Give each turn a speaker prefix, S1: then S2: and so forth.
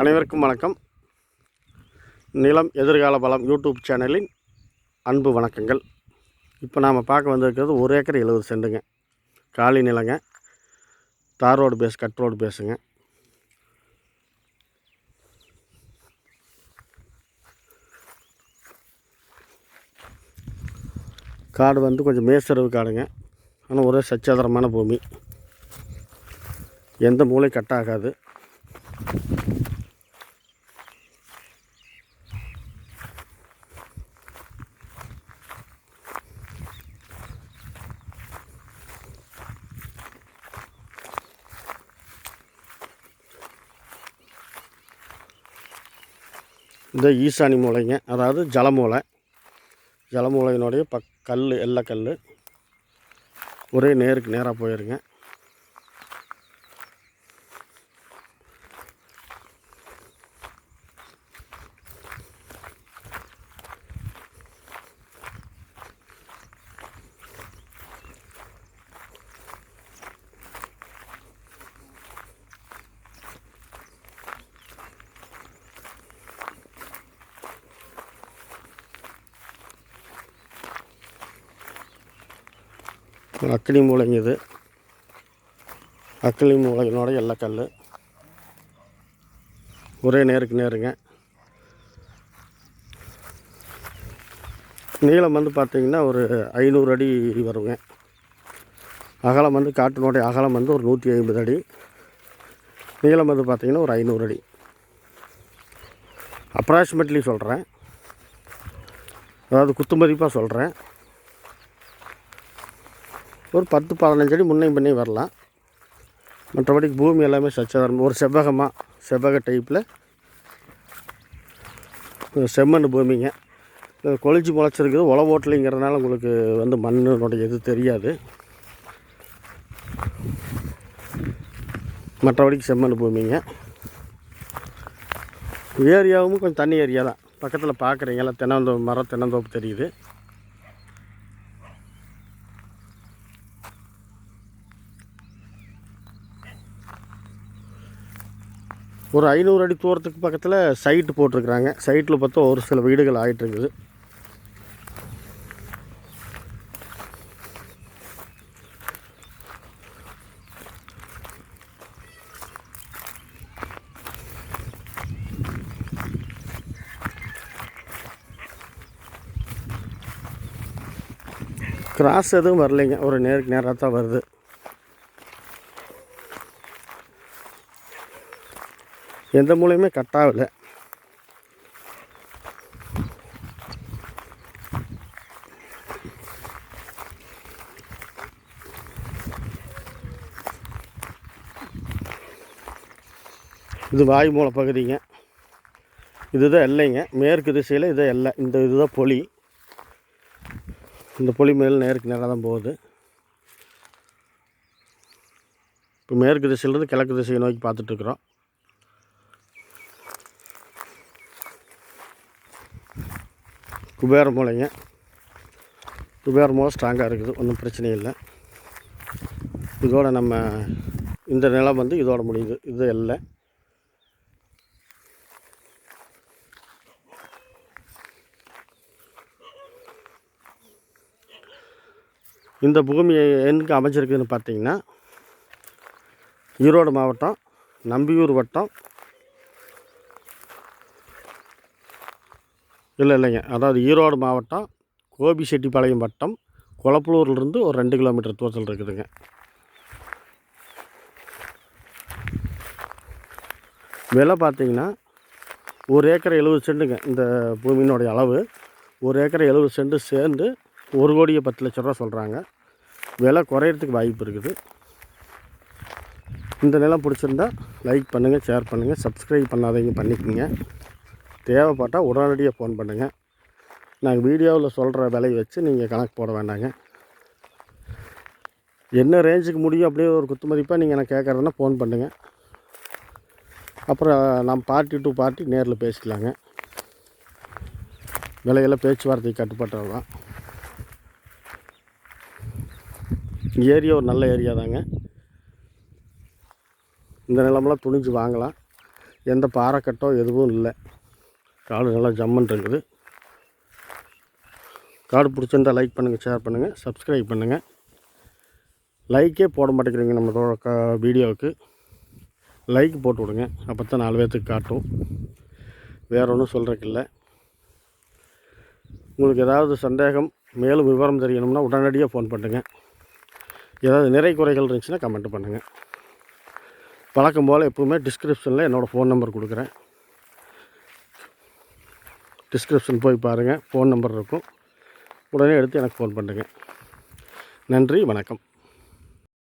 S1: அனைவருக்கும் வணக்கம். நிலம் எதிர்கால பலம் யூடியூப் சேனலின் அன்பு வணக்கங்கள். இப்போ நாம் பார்க்க வந்திருக்கிறது ஒரு ஏக்கர் எழுபது செண்டுங்க. காலி நிலங்க. Tar road base cut road பேஸுங்க காடு வந்து கொஞ்சம் மேசரவு காடுங்க. ஆனால் ஒரே சச்சாதாரமான பூமி. எந்த மூளை கட் ஆகாது. இந்த ஈசானி மூளைங்க அதாவது ஜலமூலை. ஜலமூலையினுடைய பக் கல் எல்லை கல் ஒரே நேருக்கு நேராக போயிருங்க. அக்னி மூளைங்க இது. அக்னி மூளையினோட எல்லக்கல் ஒரே நேருக்கு நேருங்க. நீளம் வந்து பார்த்தீங்கன்னா ஒரு ஐநூறு அடி வருங்க. அகலம் வந்து காட்டினுடைய அகலம் வந்து ஒரு நூற்றி ஐம்பது அடி. நீளம் வந்து பார்த்திங்கன்னா ஒரு ஐநூறு அடி. அப்ராக்சிமேட்லி சொல்கிறேன் அதாவது குத்து மதிப்பாக சொல்கிறேன் ஒரு பத்து பதினஞ்சு அடி முன்னையும் பண்ணி வரலாம். மற்றபடி பூமி எல்லாமே சச்சதரம் ஒரு செவ்வகமாக செவ்வக டைப்பில் செம்மண் பூமிங்க. இது கொளிச்சு முளைச்சிருக்குது உழவு ஓட்டலிங்கிறதுனால உங்களுக்கு வந்து மண்ணினுடைய இது தெரியாது. மற்றபடிக்கு செம்மண் பூமிங்க. ஏரியாவும் கொஞ்சம் தண்ணி ஏரியா தான். பக்கத்தில் பார்க்குறீங்களா தென்னந்தோப்பு மரம் தென்னந்தோப்பு தெரியுது. ஒரு ஐநூறு அடி தூரத்துக்கு பக்கத்தில் சைட்டு போட்டிருக்கிறாங்க. சைட்டில் பார்த்தா ஒரு சில வீடுகள் ஆகிட்டுருக்குது கிராஸ் எதுவும் வரலைங்க. ஒரு நேருக்கு நேராக தான் வருது. எந்த மூலையுமே கட் ஆகலை இது வாய் மூலை பகுதிங்க. இதுதான் எல்லைங்க. மேற்கு திசையில் இதை எல்லை. இந்த இதுதான் பொலி. இந்த பொலி மேல் நேருக்கு நேராக தான் போகுது. இப்போ மேற்கு திசையிலேருந்து கிழக்கு திசையை நோக்கி பார்த்துட்ருக்குறோம் குபேர மூலைங்க. குபேர மூலம் ஸ்ட்ராங்காக இருக்குது ஒன்றும் பிரச்சனை இல்லை. இதோட நம்ம இந்த நிலம் வந்து இதோட முடியுது இது இல்லை இந்த பூமி எங்கே அமைஞ்சிருக்குதுன்னு பார்த்தீங்கன்னா ஈரோடு மாவட்டம் நம்பியூர் வட்டம் இல்லை இல்லைங்க. அதாவது ஈரோடு மாவட்டம் கோபிச்செட்டிப்பாளையம் வட்டம் குளப்பலூர்லேருந்து ஒரு ரெண்டு கிலோமீட்டர் தூரத்தில் இருக்குதுங்க. விலை பார்த்தீங்கன்னா ஒரு ஏக்கர் எழுபது சென்ட்டுங்க இந்த பூமியினுடைய அளவு. ஒரு ஏக்கர் எழுபது சென்ட்டு சேர்ந்து ஒரு கோடியை பத்து லட்ச ரூபா சொல்கிறாங்க விலை குறையிறதுக்கு வாய்ப்பு இருக்குது. இந்த நிலம் பிடிச்சிருந்தா லைக் பண்ணுங்கள் ஷேர் பண்ணுங்கள் சப்ஸ்கிரைப் பண்ணாதீங்க பண்ணிக்கோங்க. தேவைப்பட்டால் உடனடியாக ஃபோன் பண்ணுங்கள் நாங்கள் வீடியோவில் சொல்கிற விலையை வச்சு நீங்கள் கணக்கு போட வேண்டாங்க. என்ன ரேஞ்சுக்கு முடியும் அப்படியே ஒரு குத்து மதிப்பாக நீங்கள் எனக்கு கேட்குறதுனா ஃபோன் பண்ணுங்கள் அப்புறம் நம்ம பார்ட்டி டு பார்ட்டி நேரில் பேசிக்கலாங்க. விலையெல்லாம் பேச்சுவார்த்தை கட்டுப்பட்டது தான். ஏரியா ஒரு நல்ல ஏரியா தாங்க. இந்த நிலமெல்லாம் துணிஞ்சு வாங்கலாம். எந்த பாறைக்கட்டோ எதுவும் இல்லை. காடு நல்லா ஜம்மன் இருக்குது. காடு பிடிச்சிருந்தா லைக் பண்ணுங்கள் ஷேர் பண்ணுங்கள் சப்ஸ்கிரைப் பண்ணுங்கள் லைக்கே போட மாட்டேங்கிறீங்க நம்மளோட க வீடியோவுக்கு. லைக் போட்டு விடுங்க. அப்போ தான் நாலு பேர்த்துக்கு காட்டும். வேறு ஒன்றும் சொல்கிறதுக்கு இல்லை. உங்களுக்கு ஏதாவது சந்தேகம் மேலும் விவரம் தெரியணும்னா உடனடியாக ஃபோன் பண்ணுங்கள் ஏதாவது நிறை குறைகள் இருந்துச்சுன்னா கமெண்ட் பண்ணுங்கள் வழக்கம் போல் எப்போவுமே டிஸ்கிரிப்ஷனில் என்னோடய ஃபோன் நம்பர் கொடுக்குறேன். டிஸ்கிரிப்ஷன் போய் பாருங்கள் ஃபோன் நம்பர் இருக்கும். உடனே எடுத்து எனக்கு ஃபோன் பண்ணுங்கள் நன்றி வணக்கம்.